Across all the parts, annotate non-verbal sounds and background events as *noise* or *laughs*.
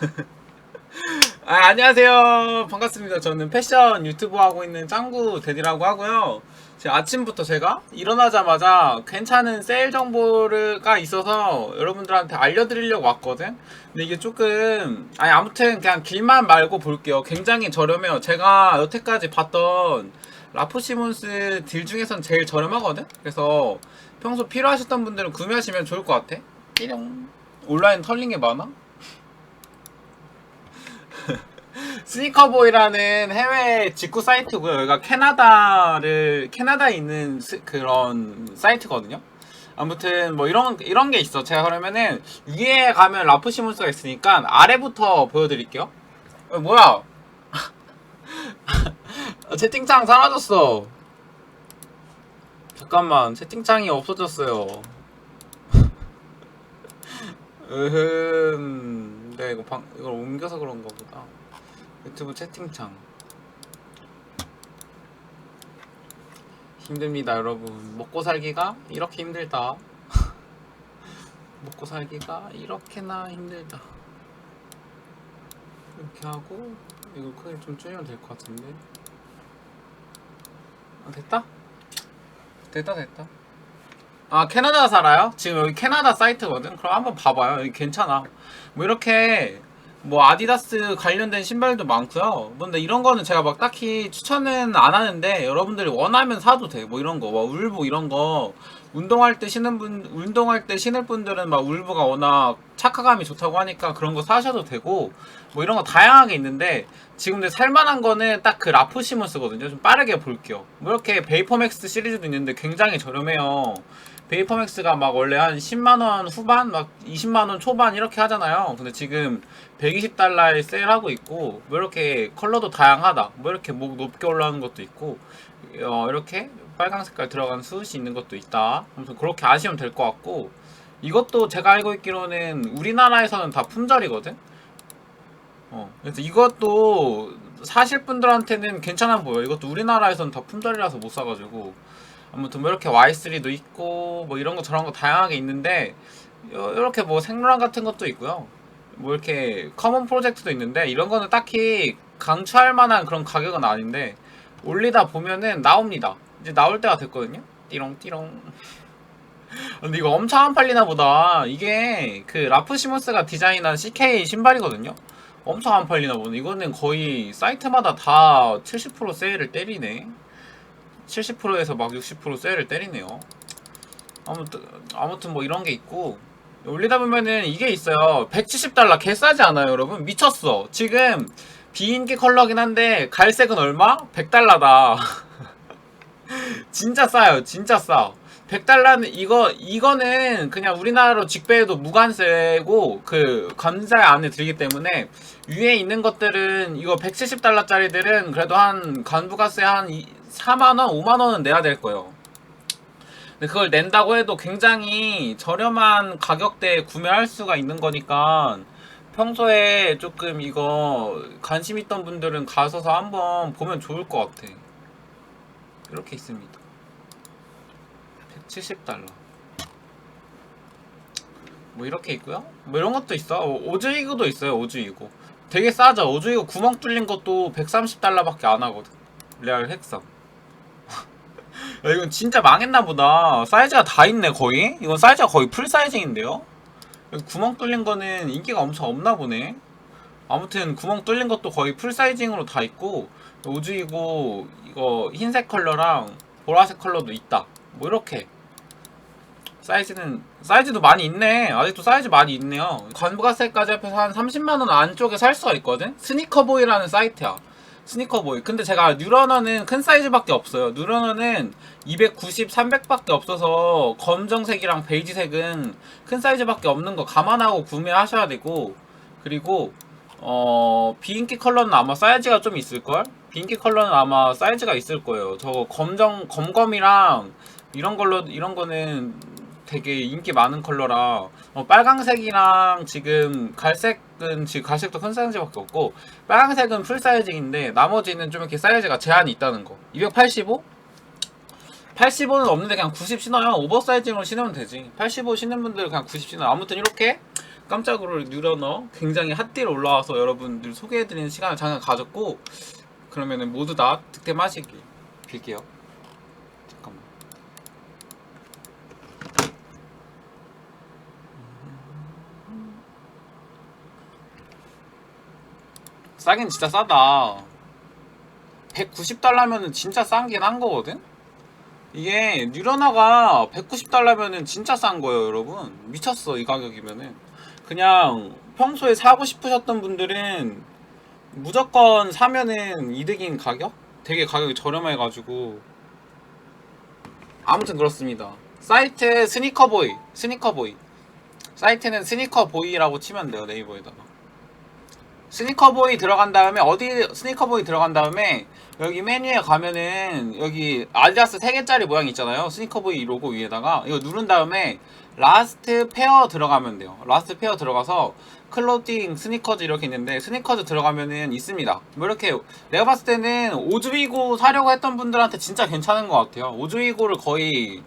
*laughs* 아, 안녕하세요. 반갑습니다. 저는 패션 유튜브 하고 있는 짱구 데디라고 하고요. 아침부터 제가 일어나자마자 괜찮은 세일 정보가 있어서 여러분들한테 알려드리려고 왔거든. 근데 이게 조금 아니 아무튼 그냥 길만 말고 볼게요. 굉장히 저렴해요. 제가 여태까지 봤던 라프시몬스 딜 중에선 제일 저렴하거든. 그래서 평소 필요하셨던 분들은 구매하시면 좋을 것 같아. 띠용. 온라인 게 많아? 스니커보이라는 해외 직구 사이트고요. 여기가 캐나다를 캐나다에 있는 스- 그런 사이트거든요. 아무튼 뭐 이런 이런 게 있어. 제가 그러면은 위에 가면 라프 시몬스가 있으니까 아래부터 보여드릴게요. 어, 뭐야? 아, *laughs* 채팅창 사라졌어. 잠깐만 채팅창이 없어졌어요. *laughs* 으흠. 내가 이거 방 이걸 옮겨서 그런가 보다. 유튜브 채팅창. 힘듭니다 여러분. 먹고 살기가 이렇게 힘들다. *laughs* 먹고 살기가 이렇게나 힘들다. 이렇게 하고 이거 크기 좀 줄이면 될 것 같은데. 아, 됐다? 됐다 됐다. 아 캐나다 살아요? 지금 여기 캐나다 사이트거든? 그럼 한번 봐봐요. 여기 괜찮아. 뭐 이렇게 뭐 아디다스 관련된 신발도 많고요. 근데 이런 거는 제가 막 딱히 추천은 안 하는데 여러분들이 원하면 사도 돼. 뭐 이런 거, 뭐 울보 이런 거 운동할 때 신는 분, 운동할 때 신을 분들은 막 울보가 워낙 착화감이 좋다고 하니까 그런 거 사셔도 되고 뭐 이런 거 다양하게 있는데 지금 근데 살만한 거는 딱 그 라프시몬스거든요. 좀 빠르게 볼게요. 뭐 이렇게 베이퍼맥스 시리즈도 있는데 굉장히 저렴해요. 베이퍼맥스가 막 원래 한 10만원 후반, 막 20만원 초반 이렇게 하잖아요. 근데 지금 120달러에 세일하고 있고, 뭐 이렇게 컬러도 다양하다. 뭐 이렇게 목 높게 올라오는 것도 있고, 어, 이렇게 빨강 색깔 들어간 수옷이 있는 것도 있다. 아무튼 그렇게 아시면 될 것 같고, 이것도 제가 알고 있기로는 우리나라에서는 다 품절이거든? 어, 그래서 이것도 사실 분들한테는 괜찮아 보여. 이것도 우리나라에서는 다 품절이라서 못 사가지고. 아무튼 뭐 이렇게 Y3도 있고 뭐 이런 거 저런 거 다양하게 있는데 요- 이렇게 뭐 생로랑 같은 것도 있고요. 뭐 이렇게 커먼 프로젝트도 있는데 이런 거는 딱히 강추할 만한 그런 가격은 아닌데 올리다 보면은 나옵니다. 이제 나올 때가 됐거든요. 띠롱 띠롱. *laughs* 근데 이거 엄청 안 팔리나 보다. 이게 그 라프시모스가 디자인한 CK 신발이거든요. 엄청 안 팔리나 보네. 이거는 거의 사이트마다 다 70% 세일을 때리네. 70%에서 막 60% 세일을 때리네요. 아무튼 아무튼 뭐 이런 게 있고 올리다 보면은 이게 있어요. 170달러 개 싸지 않아요, 여러분? 미쳤어. 지금 비인기 컬러긴 한데 갈색은 얼마? 100달러다. *laughs* 진짜 싸요. 진짜 싸. 100달러는 이거 이거는 그냥 우리나라로 직배해도 무관세고 그 관세 안에 들기 때문에 위에 있는 것들은 이거 170달러짜리들은 그래도 한 간부가세 한 4만 원, 5만 원은 내야 될 거예요. 근데 그걸 낸다고 해도 굉장히 저렴한 가격대에 구매할 수가 있는 거니까 평소에 조금 이거 관심 있던 분들은 가셔서 한번 보면 좋을 것 같아. 이렇게 있습니다. 170달러. 뭐 이렇게 있고요. 뭐 이런 것도 있어. 오즈이그도 있어요. 오즈이그. 되게 싸죠. 오즈이그 구멍 뚫린 것도 130달러밖에 안 하거든. 레알 핵섬. 야, 이건 진짜 망했나 보다. 사이즈가 다 있네, 거의. 이건 사이즈가 거의 풀 사이즈인데요? 구멍 뚫린 거는 인기가 엄청 없나 보네. 아무튼 구멍 뚫린 것도 거의 풀 사이징으로 다 있고 오즈이고 이거 흰색 컬러랑 보라색 컬러도 있다. 뭐 이렇게 사이즈는 사이즈도 많이 있네. 아직도 사이즈 많이 있네요. 관부가세까지 합해서 한 30만 원 안쪽에 살 수가 있거든. 스니커보이라는 사이트야. 스니커 보이. 근데 제가 뉴러너는 큰 사이즈밖에 없어요. 뉴러너는 290, 300밖에 없어서 검정색이랑 베이지색은 큰 사이즈밖에 없는 거 감안하고 구매하셔야 되고 그리고 어 비인기 컬러는 아마 사이즈가 좀 있을 걸. 비인기 컬러는 아마 사이즈가 있을 거예요. 저거 검정 검검이랑 이런 걸로 이런 거는 되게 인기 많은 컬러라 어, 빨강색이랑 지금 갈색은 지금 갈색도 큰 사이즈밖에 없고 빨강색은 풀 사이즈인데 나머지는 좀 이렇게 사이즈가 제한이 있다는 거. 285? 85는 없는데 그냥 90 신어요. 오버사이징으로 신으면 되지. 85 신는 분들 그냥 90 신어. 아무튼 이렇게 깜짝으로 뉴러너 굉장히 핫딜 올라와서 여러분들 소개해드리는 시간을 잠깐 가졌고 그러면은 모두 다 득템하시길 빌게요. 싸긴 진짜 싸다. 190달러면은 진짜 싼긴 한 거거든? 이게 뉴러나가 190달러면은 진짜 싼 거예요, 여러분. 미쳤어, 이 가격이면은. 그냥 평소에 사고 싶으셨던 분들은 무조건 사면은 이득인 가격? 되게 가격이 저렴해가지고. 아무튼 그렇습니다. 사이트 스니커보이, 스니커보이. 사이트는 스니커보이라고 치면 돼요, 네이버에다가. 스니커보이 들어간 다음에 어디 스니커보이 들어간 다음에 여기 메뉴에 가면은 여기 아디다스 3개짜리 모양 있잖아요. 스니커보이 로고 위에다가 이거 누른 다음에 라스트 페어 들어가면 돼요. 라스트 페어 들어가서 클로딩 스니커즈 이렇게 있는데 스니커즈 들어가면은 있습니다. 뭐 이렇게 내가 봤을 때는 오즈위고 사려고 했던 분들한테 진짜 괜찮은 것 같아요. 오즈위고를 거의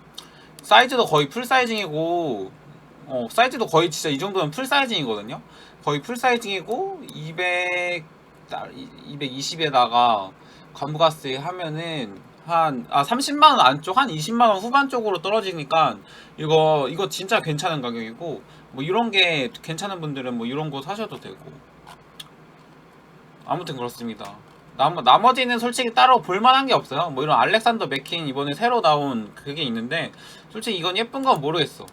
사이즈도 거의 풀 사이징이고 어 사이즈도 거의 진짜 이 정도면 풀 사이징이거든요 거의 풀 사이징이고 200 220에다가 관부가스 하면은 한 아 30만 원 안쪽 한 20만 원 후반 쪽으로 떨어지니까 이거 이거 진짜 괜찮은 가격이고 뭐 이런 게 괜찮은 분들은 뭐 이런 거 사셔도 되고 아무튼 그렇습니다. 남, 나머지는 솔직히 따로 볼만한 게 없어요. 뭐 이런 알렉산더 맥킨 이번에 새로 나온 그게 있는데 솔직히 이건 예쁜 건 모르겠어.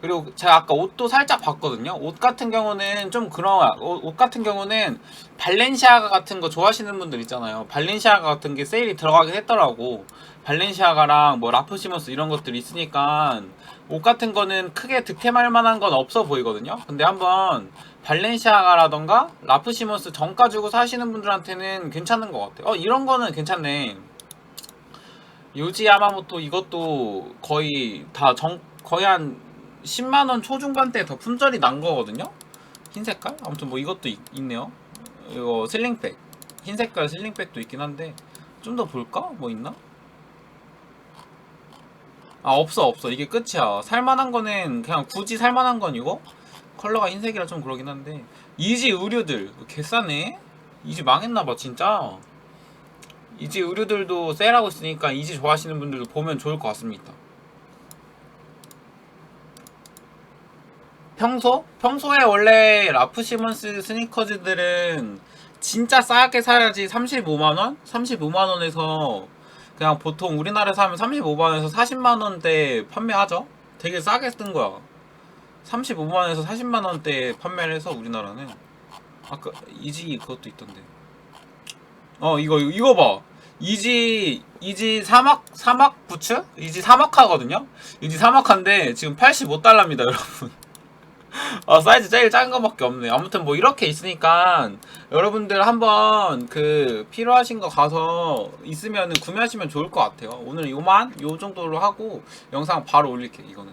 그리고 제가 아까 옷도 살짝 봤거든요. 옷 같은 경우는 좀 그런 옷, 옷 같은 경우는 발렌시아가 같은 거 좋아하시는 분들 있잖아요. 발렌시아가 같은 게 세일이 들어가긴 했더라고. 발렌시아가랑 뭐 라프시머스 이런 것들이 있으니까 옷 같은 거는 크게 득템할 만한 건 없어 보이거든요. 근데 한번 발렌시아가라던가 라프시머스 정가 주고 사시는 분들한테는 괜찮은 것 같아요. 어 이런 거는 괜찮네. 요지 야마모토 이것도 거의 다 정 거의 한 10만원 초중반대 더 품절이 난 거거든요? 흰 색깔? 아무튼 뭐 이것도 있, 있네요. 이거 슬링백. 흰 색깔 슬링백도 있긴 한데, 좀 더 볼까? 뭐 있나? 아, 없어, 없어. 이게 끝이야. 살만한 거는, 그냥 굳이 살만한 건 이거? 컬러가 흰색이라 좀 그러긴 한데. 이지 의류들. 개싸네? 이지 망했나봐, 진짜. 이지 의류들도 세일하고 있으니까 이지 좋아하시는 분들도 보면 좋을 것 같습니다. 평소? 평소에 원래 라프 시먼스 스니커즈들은 진짜 싸게 사야지 35만원? 35만원에서 그냥 보통 우리나라에서 하면 35만원에서 40만원대 판매하죠? 되게 싸게 쓴 거야 35만원에서 40만원대 판매를 해서 우리나라는 아까 이지 그것도 있던데 어 이거 이거 봐 이지 이지 사막 사막 부츠? 이지 사막하거든요? 이지 사막한데 지금 85달러입니다 여러분 아 사이즈 제일 작은 거밖에 없네. 아무튼 뭐 이렇게 있으니까 여러분들 한번 그 필요하신 거 가서 있으면 구매하시면 좋을 것 같아요. 오늘 요만 요 정도로 하고 영상 바로 올릴게요 이거는